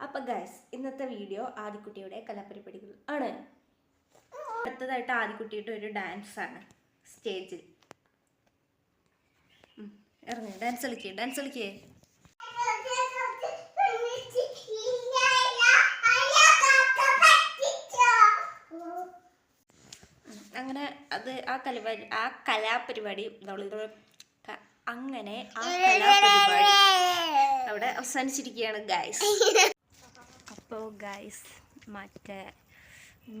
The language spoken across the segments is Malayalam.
അപ്പൊ ഗൈസ് ഇന്നത്തെ വീഡിയോ ആദിക്കുട്ടിയുടെ കലാപരിപാടികൾ ആണ്. അടുത്തതായിട്ട് ആദിക്കുട്ടിയുടെ ഒരു ഡാൻസ് ആണ് സ്റ്റേജിൽ ഇറങ്ങി ഡാൻസ് കളിക്കേ ഡാൻസ് കളിക്കേ. അങ്ങനെ അത് ആ കലപരി ആ കലാപരിപാടി നമ്മളിത് ക- അങ്ങനെ ആ കലാപരിപാടി അവിടെ അവസാനിച്ചിരിക്കുകയാണ് ഗായ്സ് അപ്പോൾ ഗായ്സ് മറ്റേ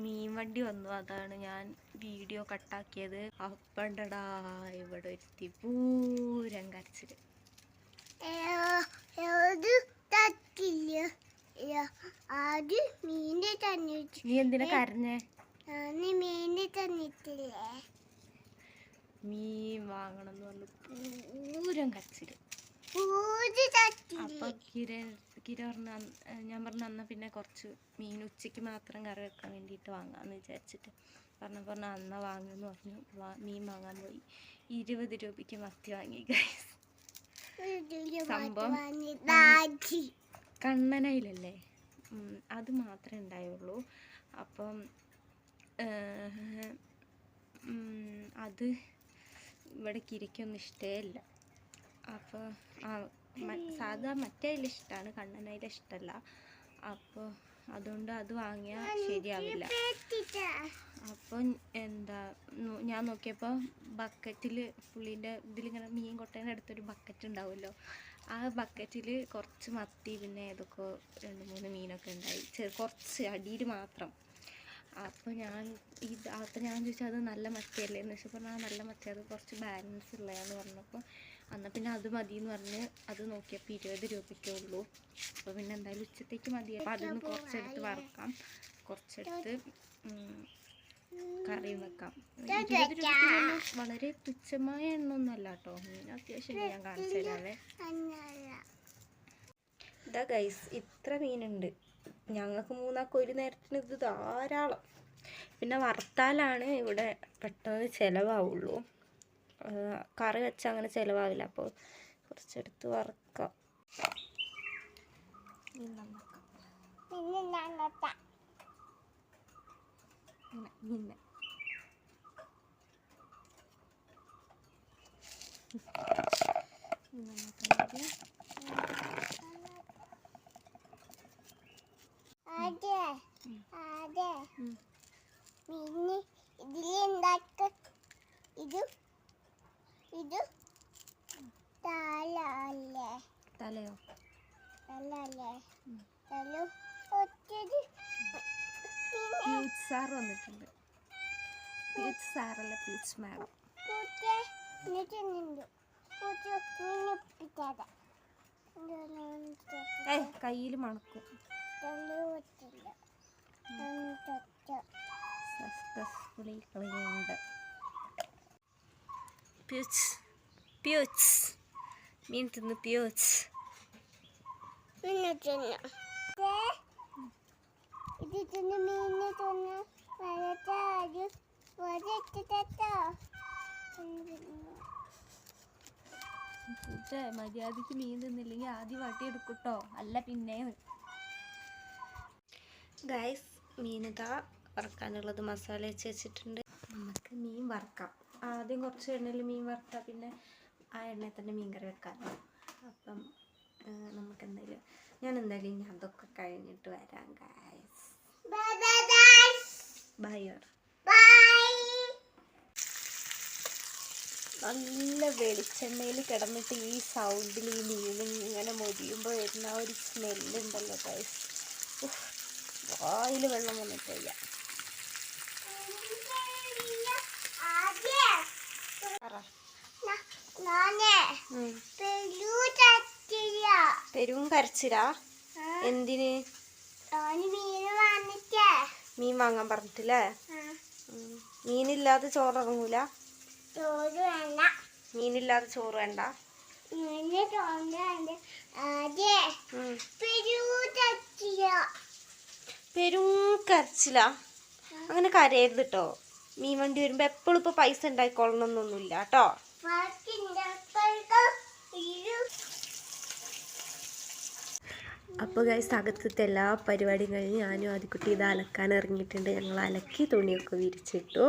മീൻ വണ്ടി വന്നു. അതാണ് ഞാൻ വീഡിയോ കട്ടാക്കിയത് അപ്പണ്ടടാ ഇവിടെ ഒരുത്തി പൂരം കരച്ചിൽ. നീ എന്തിനാ കരഞ്ഞേ? നീ മീൻ തന്നിട്ടില്ലേ? മീൻ വാങ്ങണം എന്ന് പറഞ്ഞു പൂരം കരച്ചിൽ. അപ്പൊ കിര കിര പറഞ്ഞ ഞാൻ പറഞ്ഞ അന്ന പിന്നെ കുറച്ച് മീൻ ഉച്ചയ്ക്ക് മാത്രം കറി വെക്കാൻ വേണ്ടിയിട്ട് വാങ്ങാന്ന് വിചാരിച്ചിട്ട് പറഞ്ഞ പറഞ്ഞ അന്ന വാങ്ങുമെന്ന് പറഞ്ഞു. മീൻ വാങ്ങാൻ പോയി. ഇരുപത് രൂപയ്ക്ക് മത്തി വാങ്ങി സംഭവം കണ്ണനയിലല്ലേ? അത് മാത്രമേ ഉണ്ടായുള്ളൂ. അപ്പം അത് ഇവിടെ കിരിക്കൊന്നും ഇഷ്ടമല്ല അപ്പോൾ സാധാ മറ്റേ ഇഷ്ടമാണ് കണ്ണനയില ഇഷ്ടമല്ല അപ്പോൾ അതുകൊണ്ട് അത് വാങ്ങിയാൽ ശരിയാവില്ല. അപ്പം എന്താ ഞാൻ നോക്കിയപ്പോൾ ബക്കറ്റിൽ പുള്ളീന്റെ ഇതിലിങ്ങനെ മീൻ കൊട്ടേന്റെ അടുത്തൊരു ബക്കറ്റ് ഉണ്ടാവുമല്ലോ ആ ബക്കറ്റിൽ കുറച്ച് മത്തി പിന്നെ ഏതൊക്കെ രണ്ട് മൂന്ന് മീനൊക്കെ ഉണ്ടായി. ചെറു കുറച്ച് അടിയിൽ മാത്രം. അപ്പോൾ ഞാൻ ഈ അപ്പോൾ ഞാൻ ചോദിച്ചു അത് നല്ല മത്തിയല്ലേ എന്ന് വെച്ചാൽ പറഞ്ഞാൽ നല്ല മത്തി അത് കുറച്ച് ബാലൻസ് ഉള്ളതാന്ന് പറഞ്ഞപ്പോൾ എന്നാൽ പിന്നെ അത് മതി എന്ന് പറഞ്ഞ് അത് നോക്കിയപ്പോൾ ഇരുപത് രൂപയ്ക്കേ ഉള്ളൂ. അപ്പോൾ പിന്നെ എന്തായാലും ഉച്ചത്തേക്ക് മതി. അപ്പോൾ അതൊന്ന് കുറച്ചെടുത്ത് വറക്കാം. കുറച്ചെടുത്ത് കറി വെക്കാം. ഇരുപത് രൂപയ്ക്ക് വളരെ തുച്ഛമായ എണ്ണൊന്നും അല്ല കേട്ടോ മീൻ അത്യാവശ്യം ഞാൻ കാണിച്ചു തരാവേ ഇതാ ഗൈസ് ഇത്ര മീനുണ്ട്. ഞങ്ങൾക്ക് മൂന്നാൾക്ക് ഒരു നേരത്തിന് ഇത് ധാരാളം. പിന്നെ വറുത്താലാണ് ഇവിടെ പെട്ടെന്ന് ചിലവാവുള്ളൂ. കറി വെച്ചാൽ അങ്ങനെ ചിലവാവില്ല. അപ്പോൾ കുറച്ചെടുത്ത് വറുക്കാം. നന്നാക്കാം പിന്നെ ഞങ്ങത്ത ഇങ്ങനെ ഇങ്ങനെ മീൻ നന്നാക്കാൻ അതെ അതെ ഇതിൽ പിന്നെ ഇത് ഇത് തല അല്ലേ തലയോ? തല അല്ലേ. തല പിന്നെ സാർ വന്നിട്ടുണ്ട്. സാറല്ല മാഡം കയ്യിൽ മണക്കും. Successfully cleaned പ്യൂച്ച്. പ്യൂച്ച്. മീൻ തിന്ന് പ്യൂച്ച്. ഇത് തിന്ന് മീനെ തിന്ന്. വളർത്താത് വളർത്തിട്ടോ പൂച്ച മര്യാദയ്ക്ക് മീൻ തിന്നില്ലെങ്കിൽ ആദ്യം വട്ടി എടുക്കട്ടോ അല്ല പിന്നെ ഗൈസ് മീനിതാ വറക്കാനുള്ളത് മസാല വെച്ച് വെച്ചിട്ടുണ്ട്. നമുക്ക് മീൻ വറക്കാം. ആദ്യം കുറച്ച് എണ്ണയിൽ മീൻ വറുത്താൽ പിന്നെ ആ എണ്ണയിൽ തന്നെ മീൻ കറി വെക്കാമല്ലോ അപ്പം നമുക്ക് എന്തായാലും ഞാൻ എന്തായാലും ഇനി അതൊക്കെ കഴിഞ്ഞിട്ട് വരാം ബൈ നല്ല വെളിച്ചെണ്ണയിൽ കിടന്നിട്ട് ഈ സൗണ്ടിൽ ഈ മീനും ഇങ്ങനെ മൊരിയുമ്പോൾ വരുന്ന ഒരു സ്മെല്ലുണ്ടല്ലോ ഗൈസ് വായിൽ വെള്ളം വന്നിട്ടില്ല. പെരും കരച്ചിലാ. എന്തിന്? മീൻ വാങ്ങാൻ പറഞ്ഞിട്ടില്ലേ. മീനില്ലാതെ ചോറ് ഇറങ്ങൂല മീനില്ലാതെ ചോറ് വേണ്ട? മീന് ഉം. പെരു കരച്ചില. അങ്ങനെ കരയരുത് കേട്ടോ മീൻ വണ്ടി വരുമ്പോൾ എപ്പോഴും ഇപ്പോൾ പൈസ ഉണ്ടായിക്കൊള്ളണമെന്നൊന്നുമില്ല കേട്ടോ അപ്പൊ അപ്പഴേക്കും അപ്പോൾ ഗൈസ് അകത്തത്തെ എല്ലാ പരിപാടിയും കഴിഞ്ഞ് ഞാനും ആദ്യക്കുട്ടി ഇത് അലക്കാൻ ഇറങ്ങിയിട്ടുണ്ട്. ഞങ്ങൾ അലക്കി തുണിയൊക്കെ വിരിച്ചിട്ടു.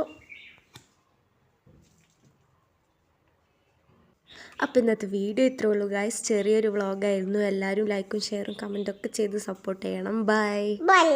അപ്പോൾ ഇന്നത്തെ വീഡിയോ ഇത്രേ ഉള്ളൂ ഗൈസ് ചെറിയൊരു വ്ളോഗായിരുന്നു എല്ലാവരും ലൈക്കും ഷെയറും കമന്റൊക്കെ ചെയ്ത് സപ്പോർട്ട് ചെയ്യണം. Bye bye